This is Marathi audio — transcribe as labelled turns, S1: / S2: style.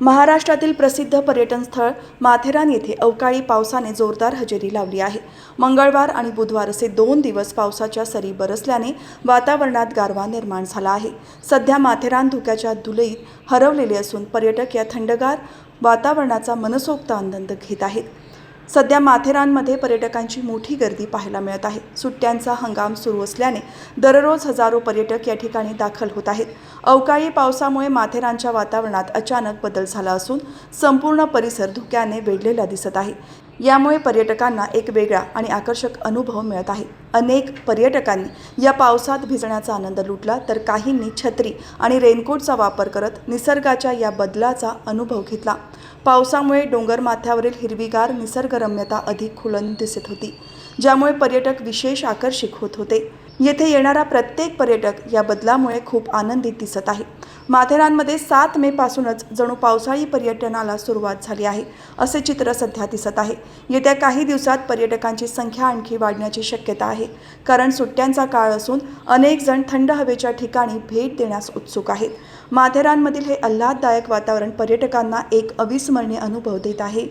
S1: महाराष्ट्रातील प्रसिद्ध पर्यटन स्थळ माथेरान येथे अवकाळी पावसाने जोरदार हजेरी लावली आहे. मंगळवार आणि बुधवार असे दोन दिवस पावसाच्या सरी बरसल्याने वातावरणात गारवा निर्माण झाला आहे. सध्या माथेरान धुक्याच्या धुलईत हरवलेले असून पर्यटक या थंडगार वातावरणाचा मनसोक्त आनंद घेत आहेत. सध्या माथेरानमध्ये पर्यटकांची मोठी गर्दी पाहायला मिळत आहे. सुट्ट्यांचा हंगाम सुरू असल्याने दररोज हजारो पर्यटक या ठिकाणी दाखल होत आहेत. अवकाळी पावसामुळे माथेरानच्या वातावरणात अचानक बदल झाला असून संपूर्ण परिसर धुक्याने वेढलेला दिसत आहे. यामुळे पर्यटकांना एक वेगळा आणि आकर्षक अनुभव मिळत आहे. अनेक पर्यटकांनी या पावसात भिजण्याचा आनंद लुटला तर काहींनी छत्री आणि रेनकोटचा वापर करत निसर्गाच्या या बदलाचा अनुभव घेतला. पावसामुळे डोंगरमाथ्यावरील हिरवीगार निसर्गरम्यता अधिक खुलून दिसत होती ज्यामुळे पर्यटक विशेष आकर्षित होत होते. येथे येणारा प्रत्येक पर्यटक या बदलामुळे खूप आनंदित दिसत आहे. माथेरानमध्ये सात मे पासूनच जणू पावसाळी पर्यटनाला सुरुवात झाली आहे असे चित्र सध्या दिसत आहे. येत्या काही दिवसात पर्यटकांची संख्या आणखी वाढण्याची शक्यता आहे कारण सुट्ट्यांचा काळ असून अनेक जण थंड हवेच्या ठिकाणी भेट देण्यास उत्सुक आहेत. माथेरानमधील हे आल्हाददायक वातावरण पर्यटकांना एक अविस्मरणीय अनुभव देत आहे.